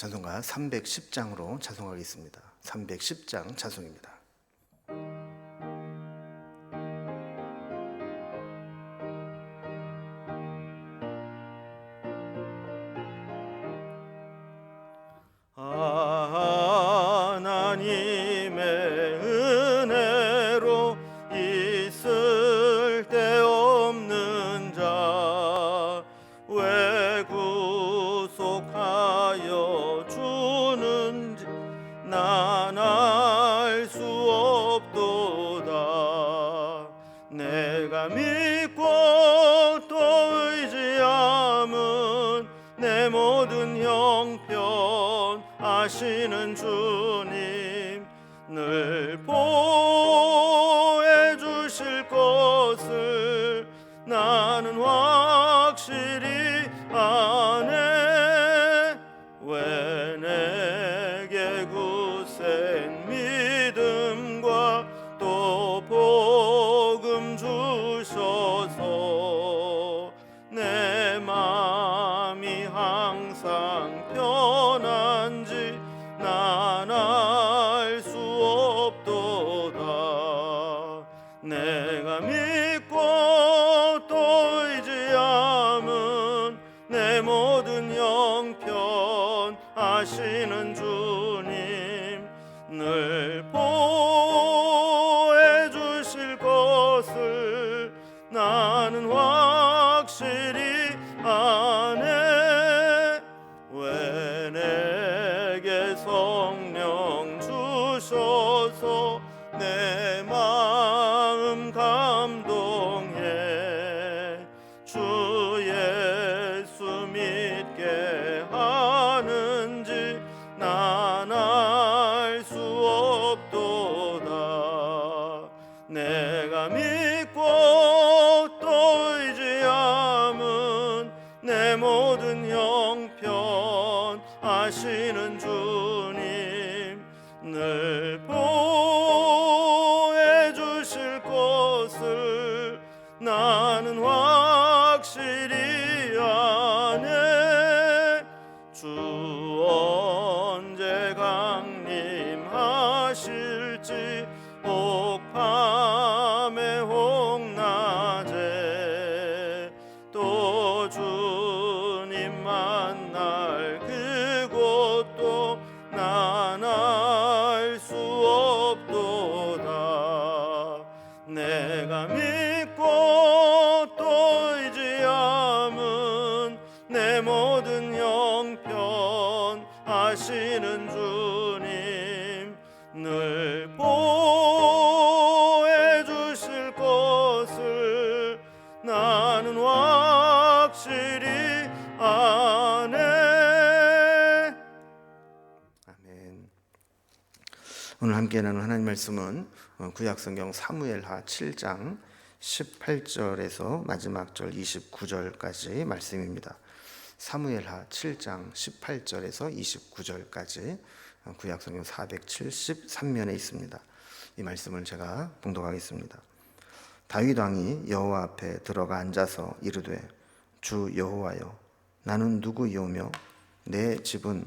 찬송가 310장으로 찬송하겠습니다. 310장 찬송입니다. 난알수 없도다. 내가 믿고 또 의지함은 내 모든 형편 아시는 주님 감동해 十七 오늘 함께 나눈 하나님 말씀은 어, 구약성경 사무엘하 7장 18절에서 마지막 절 29절까지 말씀입니다. 사무엘하 7장 18절에서 29절까지 어, 구약성경 473면에 있습니다. 이 말씀을 제가 봉독하겠습니다. 다윗 왕이 여호와 앞에 들어가 앉아서 이르되 주 여호와여 나는 누구이오며 내 집은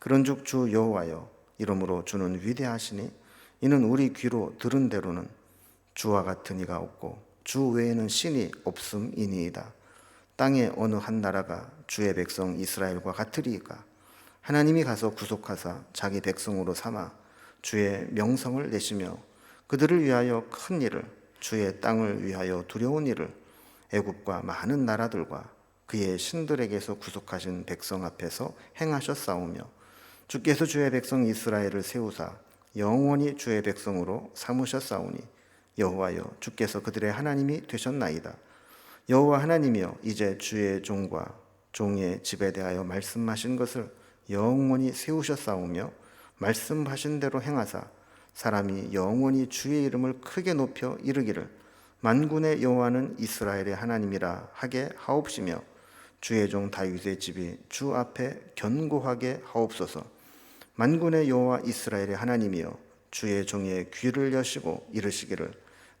그런즉 주 여호와여 이러므로 주는 위대하시니 이는 우리 귀로 들은 대로는 주와 같은 이가 없고 주 외에는 신이 없음이니이다. 땅의 어느 한 나라가 주의 백성 이스라엘과 같으리이까? 하나님이 가서 구속하사 자기 백성으로 삼아 주의 명성을 내시며 그들을 위하여 큰 일을 주의 땅을 위하여 두려운 일을 애굽과 많은 나라들과 그의 신들에게서 구속하신 백성 앞에서 행하셨사오며 주께서 주의 백성 이스라엘을 세우사 영원히 주의 백성으로 삼으셨사오니 여호와여 주께서 그들의 하나님이 되셨나이다. 여호와 하나님이여 이제 주의 종과 종의 집에 대하여 말씀하신 것을 영원히 세우셨사오며 말씀하신 대로 행하사 사람이 영원히 주의 이름을 크게 높여 이르기를 만군의 여호와는 이스라엘의 하나님이라 하게 하옵시며 주의 종 다윗의 집이 주 앞에 견고하게 하옵소서 만군의 여호와 이스라엘의 하나님이여 주의 종의 귀를 여시고 이르시기를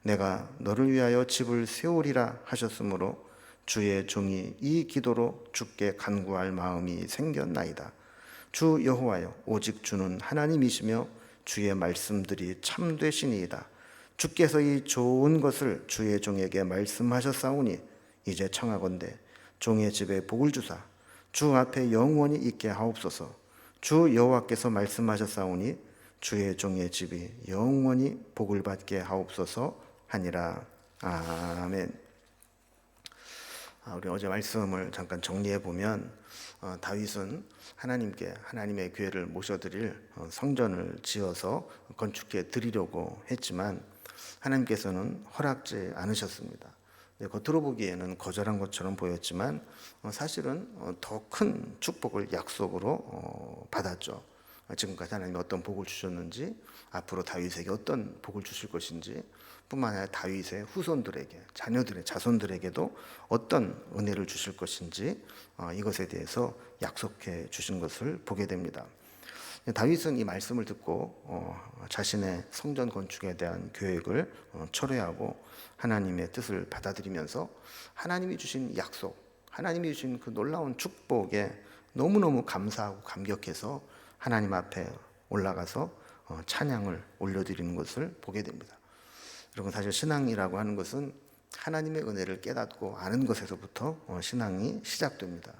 내가 너를 위하여 집을 세우리라 하셨으므로 주의 종이 이 기도로 주께 간구할 마음이 생겼나이다. 주 여호와여 오직 주는 하나님이시며 주의 말씀들이 참되시니이다. 주께서 이 좋은 것을 주의 종에게 말씀하셨사오니 이제 청하건대 종의 집에 복을 주사 주 앞에 영원히 있게 하옵소서. 주 여호와께서 말씀하셨사오니 주의 종의 집이 영원히 복을 받게 하옵소서 하니라. 아멘. 아, 우리 어제 말씀을 잠깐 정리해 보면 어, 다윗은 하나님께 하나님의 교회를 모셔드릴 어, 성전을 지어서 건축해 드리려고 했지만 하나님께서는 허락지 않으셨습니다. 네, 겉으로 보기에는 거절한 것처럼 보였지만 어, 사실은 어, 더큰 축복을 약속으로 어, 받았죠. 지금까지 하나님이 어떤 복을 주셨는지 앞으로 다윗에게 어떤 복을 주실 것인지 뿐만 아니라 다윗의 후손들에게 자녀들의 자손들에게도 어떤 은혜를 주실 것인지 이것에 대해서 약속해 주신 것을 보게 됩니다. 다윗은 이 말씀을 듣고 어, 자신의 성전 건축에 대한 계획을 어, 철회하고 하나님의 뜻을 받아들이면서 하나님이 주신 약속, 하나님이 주신 그 놀라운 축복에 너무너무 감사하고 감격해서 하나님 앞에 올라가서 어, 찬양을 올려드리는 것을 보게 됩니다. 여러분 사실 신앙이라고 하는 것은 하나님의 은혜를 깨닫고 아는 것에서부터 어, 신앙이 시작됩니다.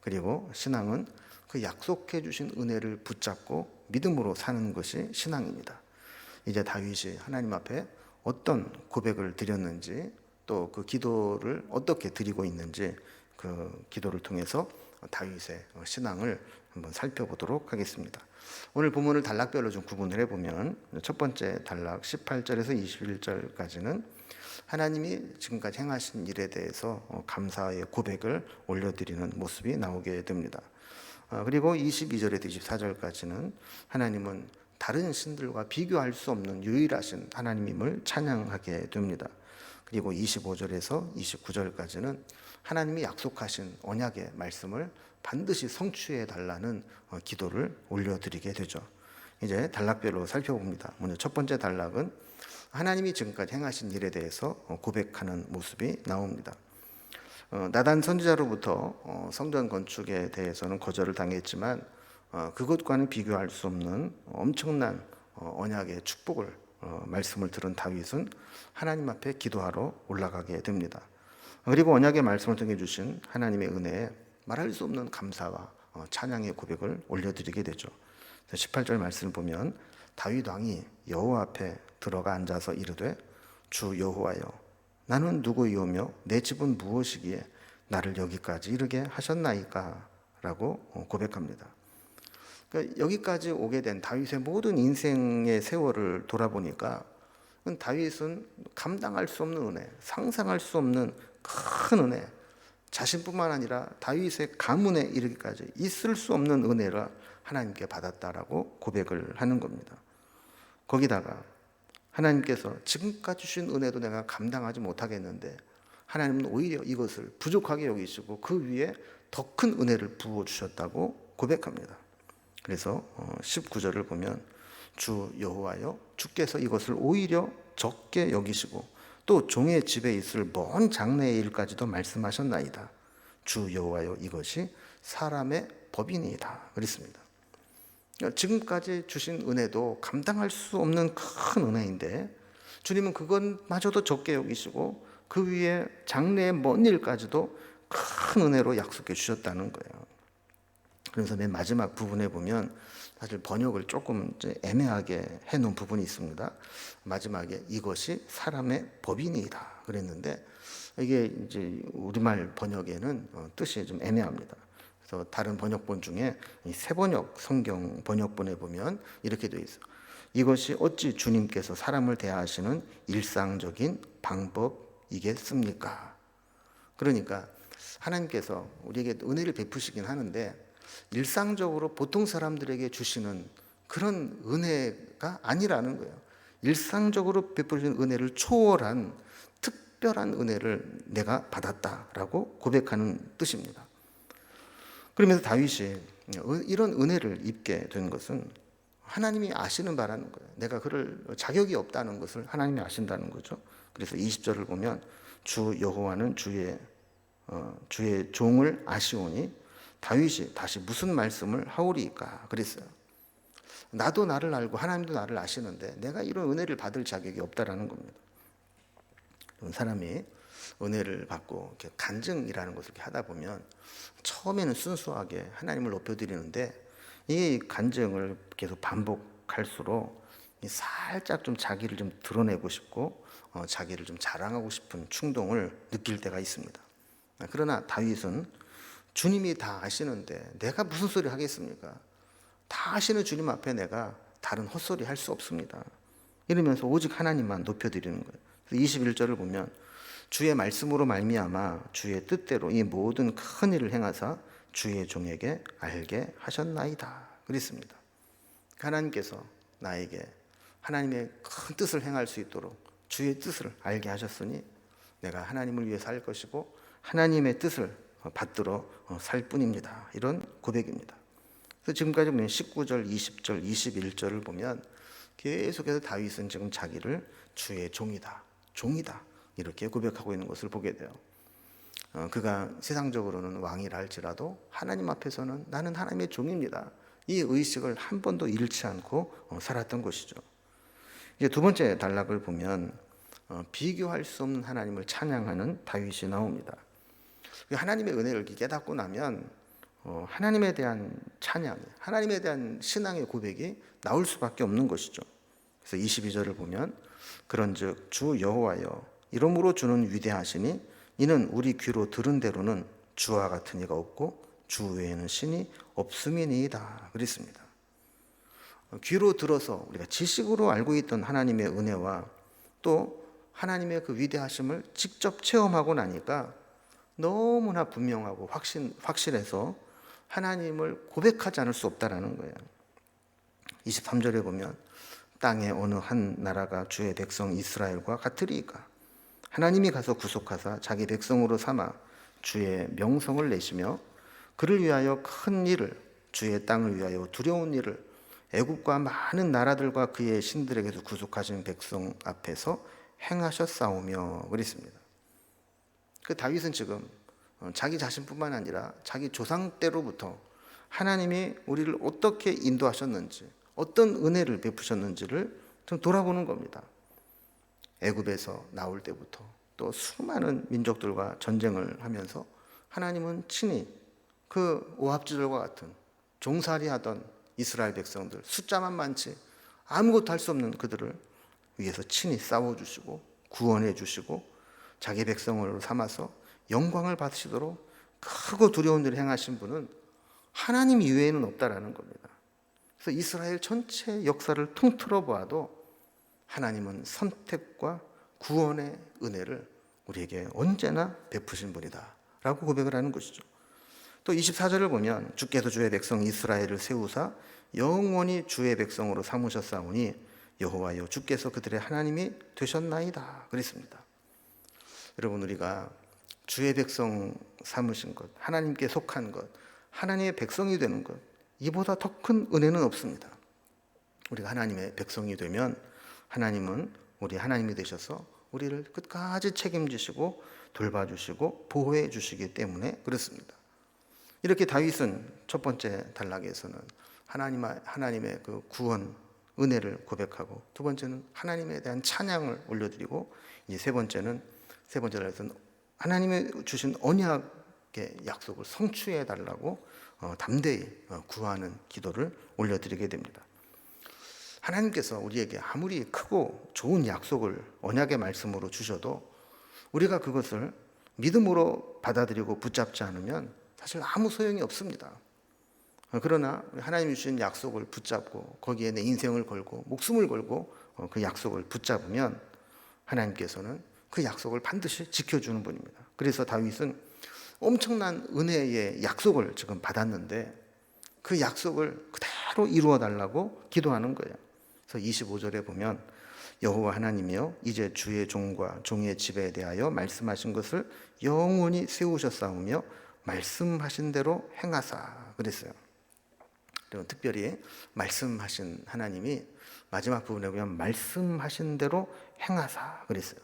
그리고 신앙은 그 약속해 주신 은혜를 붙잡고 믿음으로 사는 것이 신앙입니다. 이제 다윗이 하나님 앞에 어떤 고백을 드렸는지 또 그 기도를 어떻게 드리고 있는지 그 기도를 통해서 다윗의 신앙을 한번 살펴보도록 하겠습니다. 오늘 본문을 단락별로 좀 구분을 해보면 첫 번째 단락 18절에서 21절까지는 하나님이 지금까지 행하신 일에 대해서 감사의 고백을 올려드리는 모습이 나오게 됩니다. 어, 그리고 22절에서 24절까지는 하나님은 다른 신들과 비교할 수 없는 유일하신 하나님임을 찬양하게 됩니다. 그리고 25절에서 29절까지는 하나님이 약속하신 언약의 말씀을 반드시 성취해 달라는 어, 기도를 올려드리게 되죠. 이제 단락별로 살펴봅니다. 먼저 첫 번째 단락은 하나님이 지금까지 행하신 일에 대해서 어, 고백하는 모습이 나옵니다. 어, 나단 선지자로부터 어, 성전 건축에 대해서는 거절을 당했지만 어, 그것과는 비교할 수 없는 엄청난 어, 언약의 축복을 어, 말씀을 들은 다윗은 하나님 앞에 기도하러 올라가게 됩니다. 그리고 언약의 말씀을 통해 주신 하나님의 은혜에 말할 수 없는 감사와 어, 찬양의 고백을 올려드리게 되죠. 18절 말씀을 보면 다윗 왕이 여호와 앞에 들어가 앉아서 이르되 주 여호와여 나는 누구이오며 내 집은 무엇이기에 나를 여기까지 이르게 하셨나이까? 라고 고백합니다. 그러니까 여기까지 오게 된 다윗의 모든 인생의 세월을 돌아보니까 다윗은 감당할 수 없는 은혜, 상상할 수 없는 큰 은혜, 자신뿐만 아니라 다윗의 가문에 이르기까지 있을 수 없는 은혜를 하나님께 받았다라고 고백을 하는 겁니다. 거기다가 하나님께서 지금까지 주신 은혜도 내가 감당하지 못하겠는데 하나님은 오히려 이것을 부족하게 여기시고 그 위에 더 큰 은혜를 부어 주셨다고 고백합니다. 그래서 19절을 어, 보면 주 여호와여 주께서 이것을 오히려 적게 여기시고 또 종의 집에 있을 먼 장래의 일까지도 말씀하셨나이다. 주 여호와여 이것이 사람의 법이니이다. 그랬습니다. 지금까지 주신 은혜도 감당할 수 없는 큰 은혜인데 주님은 그것마저도 적게 여기시고 그 위에 장래의 먼 일까지도 큰 은혜로 약속해 주셨다는 거예요. 그래서 맨 마지막 부분에 보면 사실 번역을 조금 애매하게 해놓은 부분이 있습니다. 마지막에 이것이 사람의 법이니이다 그랬는데 이게 이제 우리말 번역에는 어, 뜻이 좀 애매합니다. 그래서 다른 번역본 중에 새 번역 성경 번역본에 보면 이렇게 되어 있어. 이것이 어찌 주님께서 사람을 대하시는 일상적인 방법이겠습니까? 그러니까 하나님께서 우리에게 은혜를 베푸시긴 하는데 일상적으로 보통 사람들에게 주시는 그런 은혜가 아니라는 거예요. 일상적으로 베풀어주는 은혜를 초월한 특별한 은혜를 내가 받았다라고 고백하는 뜻입니다. 그러면서 다윗이 이런 은혜를 입게 된 것은 하나님이 아시는 바라는 거예요. 내가 그럴 자격이 없다는 것을 하나님이 아신다는 거죠. 그래서 20절을 보면 주 여호와는 주의 어, 주의 종을 아시오니 다윗이 다시 무슨 말씀을 하오리까 그랬어요. 나도 나를 알고 하나님도 나를 아시는데 내가 이런 은혜를 받을 자격이 없다라는 겁니다. 사람이 은혜를 받고 이렇게 간증이라는 것을 이렇게 하다 보면 처음에는 순수하게 하나님을 높여드리는데 이 간증을 계속 반복할수록 살짝 좀 자기를 좀 드러내고 싶고 어, 자기를 좀 자랑하고 싶은 충동을 느낄 때가 있습니다. 그러나 다윗은 주님이 다 아시는데 내가 무슨 소리 하겠습니까? 다 아시는 주님 앞에 내가 다른 헛소리 할 수 없습니다. 이러면서 오직 하나님만 높여드리는 거예요. 21절을 보면 주의 말씀으로 말미암아 주의 뜻대로 이 모든 큰 일을 행하사 주의 종에게 알게 하셨나이다. 그랬습니다. 하나님께서 나에게 하나님의 큰 뜻을 행할 수 있도록 주의 뜻을 알게 하셨으니 내가 하나님을 위해 살 것이고 하나님의 뜻을 받들어 살 뿐입니다. 이런 고백입니다. 그래서 지금까지 보면 19절, 20절, 21절을 보면 계속해서 다윗은 지금 자기를 주의 종이다. 종이다. 이렇게 고백하고 있는 것을 보게 돼요. 어, 그가 세상적으로는 왕이라 할지라도 하나님 앞에서는 나는 하나님의 종입니다. 이 의식을 한 번도 잃지 않고 어, 살았던 것이죠. 이제 두 번째 단락을 보면 어, 비교할 수 없는 하나님을 찬양하는 다윗이 나옵니다. 하나님의 은혜를 깨닫고 나면 어, 하나님에 대한 찬양, 하나님에 대한 신앙의 고백이 나올 수밖에 없는 것이죠. 그래서 22절을 보면 그런즉 주 여호와여 이러므로 주는 위대하시니 이는 우리 귀로 들은 대로는 주와 같은 이가 없고 주 외에는 신이 없음이니이다 그랬습니다. 귀로 들어서 우리가 지식으로 알고 있던 하나님의 은혜와 또 하나님의 그 위대하심을 직접 체험하고 나니까 너무나 분명하고 확신, 확실해서 하나님을 고백하지 않을 수 없다라는 거예요. 23절에 보면 땅의 어느 한 나라가 주의 백성 이스라엘과 같으리까 하나님이 가서 구속하사 자기 백성으로 삼아 주의 명성을 내시며 그를 위하여 큰 일을 주의 땅을 위하여 두려운 일을 애국과 많은 나라들과 그의 신들에게서 구속하신 백성 앞에서 행하셨사오며 그랬습니다. 그 다윗은 지금 어, 자기 자신뿐만 아니라 자기 조상 때로부터 하나님이 우리를 어떻게 인도하셨는지 어떤 은혜를 베푸셨는지를 좀 돌아보는 겁니다. 애굽에서 나올 때부터 또 수많은 민족들과 전쟁을 하면서 하나님은 친히 그 오합지절과 같은 종살이하던 이스라엘 백성들 숫자만 많지 아무것도 할 수 없는 그들을 위해서 친히 싸워 주시고 구원해 주시고 자기 백성으로 삼아서 영광을 받으시도록 크고 두려운 일을 행하신 분은 하나님 이외에는 없다라는 겁니다. 그래서 이스라엘 전체 역사를 통틀어 보아도 하나님은 선택과 구원의 은혜를 우리에게 언제나 베푸신 분이다. 라고 고백을 하는 것이죠. 또 24절을 보면 주께서 주의 백성 이스라엘을 세우사 영원히 주의 백성으로 삼으셨사오니 여호와여 주께서 그들의 하나님이 되셨나이다. 그랬습니다. 여러분 우리가 주의 백성 삼으신 것, 하나님께 속한 것, 하나님의 백성이 되는 것, 이보다 더 큰 은혜는 없습니다. 우리가 하나님의 백성이 되면 하나님은 우리 하나님이 되셔서 우리를 끝까지 책임지시고 돌봐주시고 보호해 주시기 때문에 그렇습니다. 이렇게 다윗은 첫 번째 단락에서는 하나님 하나님의 그 구원 은혜를 고백하고 두 번째는 하나님에 대한 찬양을 올려드리고 이제 세 번째는 세 번째 단락에서는 하나님의 주신 언약의 약속을 성취해 달라고 어, 담대히 어, 구하는 기도를 올려드리게 됩니다. 하나님께서 우리에게 아무리 크고 좋은 약속을 언약의 말씀으로 주셔도 우리가 그것을 믿음으로 받아들이고 붙잡지 않으면 사실 아무 소용이 없습니다. 어, 그러나 하나님이 주신 약속을 붙잡고 거기에 내 인생을 걸고 목숨을 걸고 그 약속을 붙잡으면 하나님께서는 그 약속을 반드시 지켜주는 분입니다. 그래서 다윗은 엄청난 은혜의 약속을 지금 받았는데 그 약속을 그대로 이루어 달라고 기도하는 거예요. 그래서 25절에 보면 여호와 하나님이여 이제 주의 종과 종의 집에 대하여 말씀하신 것을 영원히 세우셨사오며 말씀하신 대로 행하사 그랬어요. 그리고 특별히 말씀하신 하나님이 마지막 부분에 보면 말씀하신 대로 행하사 그랬어요.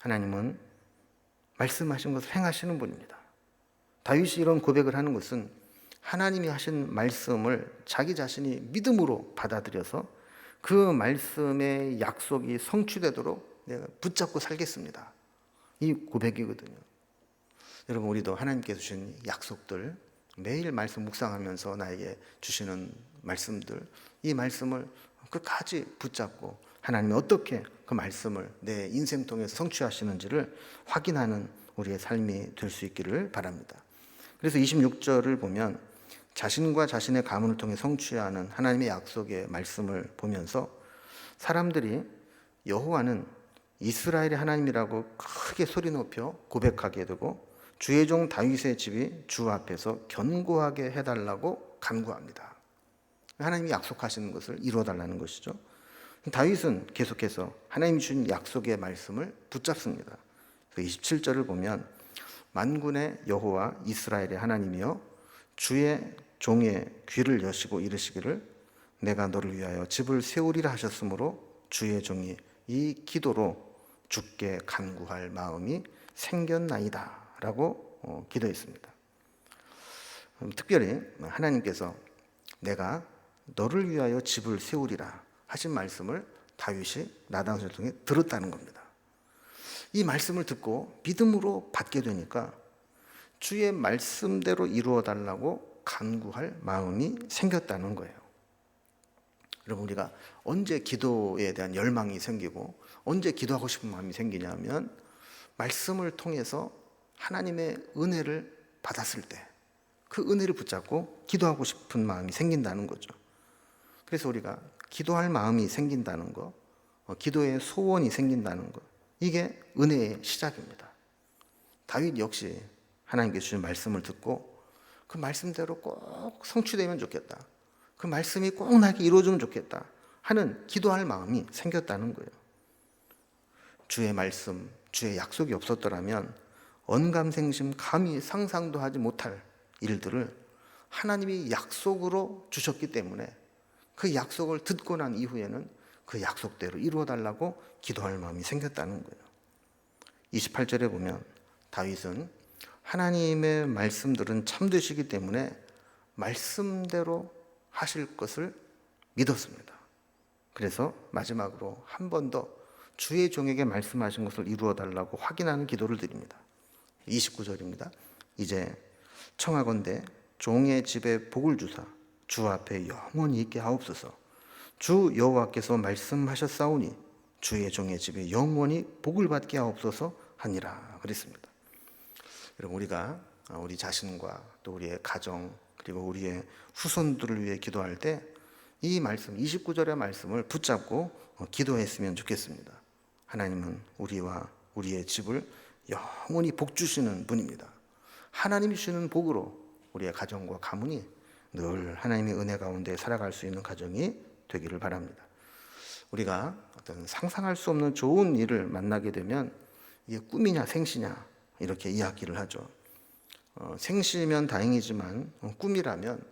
하나님은 말씀하신 것을 행하시는 분입니다. 다윗이 이런 고백을 하는 것은 하나님이 하신 말씀을 자기 자신이 믿음으로 받아들여서 그 말씀의 약속이 성취되도록 내가 붙잡고 살겠습니다. 이 고백이거든요. 여러분 우리도 하나님께서 주신 약속들 매일 말씀 묵상하면서 나에게 주시는 말씀들 이 말씀을 끝까지 붙잡고 하나님이 어떻게 그 말씀을 내 인생 통해서 성취하시는지를 확인하는 우리의 삶이 될 수 있기를 바랍니다. 그래서 26절을 보면 자신과 자신의 가문을 통해 성취하는 하나님의 약속의 말씀을 보면서 사람들이 여호와는 이스라엘의 하나님이라고 크게 소리 높여 고백하게 되고 주의 종 다윗의 집이 주 앞에서 견고하게 해달라고 간구합니다. 하나님이 약속하시는 것을 이루어 달라는 것이죠. 다윗은 계속해서 하나님이 주신 약속의 말씀을 붙잡습니다. 27절을 보면 만군의 여호와 이스라엘의 하나님이여 주의 종의 귀를 여시고 이르시기를 내가 너를 위하여 집을 세우리라 하셨으므로 주의 종이 이 기도로 죽게 간구할 마음이 생겼나이다라고 어, 기도했습니다. 음, 특별히 하나님께서 내가 너를 위하여 집을 세우리라 하신 말씀을 다윗이 나단을 통해 들었다는 겁니다. 이 말씀을 듣고 믿음으로 받게 되니까 주의 말씀대로 이루어 달라고 간구할 마음이 생겼다는 거예요. 여러분 우리가 언제 기도에 대한 열망이 생기고 언제 기도하고 싶은 마음이 생기냐면 말씀을 통해서 하나님의 은혜를 받았을 때 그 은혜를 붙잡고 기도하고 싶은 마음이 생긴다는 거죠. 그래서 우리가 기도할 마음이 생긴다는 거, 어, 기도의 소원이 생긴다는 거, 이게 은혜의 시작입니다. 다윗 역시 하나님께 주신 말씀을 듣고 그 말씀대로 꼭 성취되면 좋겠다. 그 말씀이 꼭 나에게 이루어지면 좋겠다. 하는 기도할 마음이 생겼다는 거예요. 주의 말씀, 주의 약속이 없었더라면 언감생심 감히 상상도 하지 못할 일들을 하나님이 약속으로 주셨기 때문에 그 약속을 듣고 난 이후에는 그 약속대로 이루어 달라고 기도할 마음이 생겼다는 거예요. 28절에 보면 다윗은 하나님의 말씀들은 참되시기 때문에 말씀대로 하실 것을 믿었습니다. 그래서 마지막으로 한 번 더 주의 종에게 말씀하신 것을 이루어 달라고 확인하는 기도를 드립니다. 29절입니다. 이제 청하건대 종의 집에 복을 주사 주 앞에 영원히 있게 하옵소서. 주 여호와께서 말씀하셨사오니 주의 종의 집에 영원히 복을 받게 하옵소서 하니라 그랬습니다. 여러분 우리가 우리 자신과 또 우리의 가정 그리고 우리의 후손들을 위해 기도할 때 이 말씀 29절의 말씀을 붙잡고 기도했으면 좋겠습니다. 하나님은 우리와 우리의 집을 영원히 복 주시는 분입니다. 하나님이 주시는 복으로 우리의 가정과 가문이 늘 하나님의 은혜 가운데 살아갈 수 있는 가정이 되기를 바랍니다. 우리가 어떤 상상할 수 없는 좋은 일을 만나게 되면 이게 꿈이냐 생시냐 이렇게 이야기를 하죠. 어, 생시면 다행이지만 어, 꿈이라면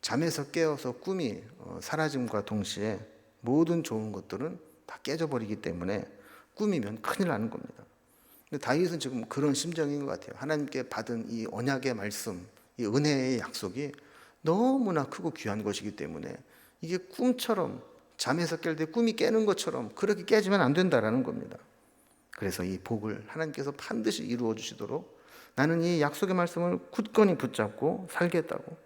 잠에서 깨어서 꿈이 어, 사라짐과 동시에 모든 좋은 것들은 다 깨져버리기 때문에 꿈이면 큰일 나는 겁니다. 근데 다윗은 지금 그런 심정인 것 같아요. 하나님께 받은 이 언약의 말씀, 이 은혜의 약속이 너무나 크고 귀한 것이기 때문에 이게 꿈처럼 잠에서 깰 때 꿈이 깨는 것처럼 그렇게 깨지면 안 된다라는 겁니다. 그래서 이 복을 하나님께서 반드시 이루어 주시도록 나는 이 약속의 말씀을 굳건히 붙잡고 살겠다고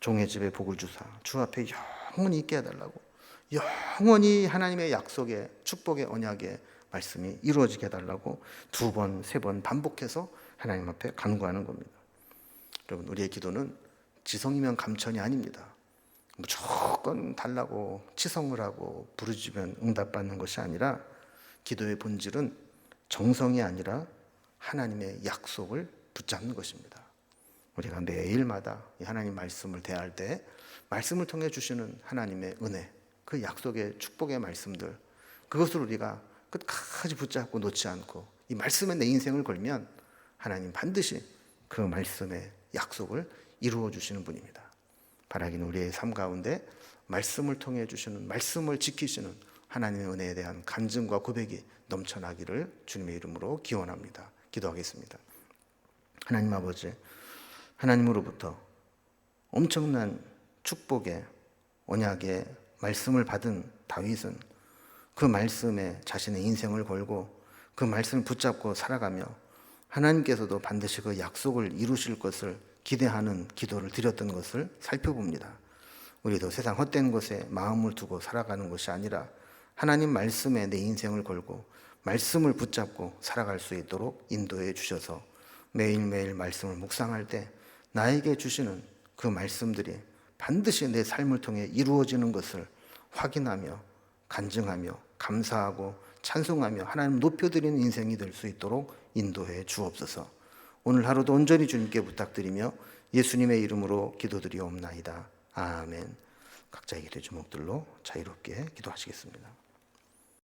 종의 집에 복을 주사 주 앞에 영원히 있게 해달라고 영원히 하나님의 약속의 축복의 언약의 말씀이 이루어지게 해달라고 두 번, 세 번 반복해서 하나님 앞에 간구하는 겁니다. 여러분, 우리의 기도는 지성이면 감천이 아닙니다. 무조건 달라고 치성을 하고 부르짖으면 응답받는 것이 아니라 기도의 본질은 정성이 아니라 하나님의 약속을 붙잡는 것입니다. 우리가 매일마다 이 하나님 말씀을 대할 때 말씀을 통해 주시는 하나님의 은혜, 그 약속의 축복의 말씀들 그것을 우리가 끝까지 붙잡고 놓지 않고 이 말씀에 내 인생을 걸면 하나님 반드시 그 말씀의 약속을 이루어 주시는 분입니다. 바라기는 우리의 삶 가운데 말씀을 통해 주시는 말씀을 지키시는 하나님의 은혜에 대한 간증과 고백이 넘쳐나기를 주님의 이름으로 기원합니다. 기도하겠습니다. 하나님 아버지, 하나님으로부터 엄청난 축복의 언약의 말씀을 받은 다윗은 그 말씀에 자신의 인생을 걸고 그 말씀을 붙잡고 살아가며 하나님께서도 반드시 그 약속을 이루실 것을 기대하는 기도를 드렸던 것을 살펴봅니다. 우리도 세상 헛된 곳에 마음을 두고 살아가는 것이 아니라 하나님 말씀에 내 인생을 걸고 말씀을 붙잡고 살아갈 수 있도록 인도해 주셔서 매일매일 말씀을 묵상할 때 나에게 주시는 그 말씀들이 반드시 내 삶을 통해 이루어지는 것을 확인하며 간증하며 감사하고 찬송하며 하나님 높여드리는 인생이 될 수 있도록 인도해 주옵소서. 오늘 하루도 온전히 주님께 부탁드리며 예수님의 이름으로 기도드리옵나이다. 아멘. 각자의 기도 제목들로 자유롭게 기도하시겠습니다.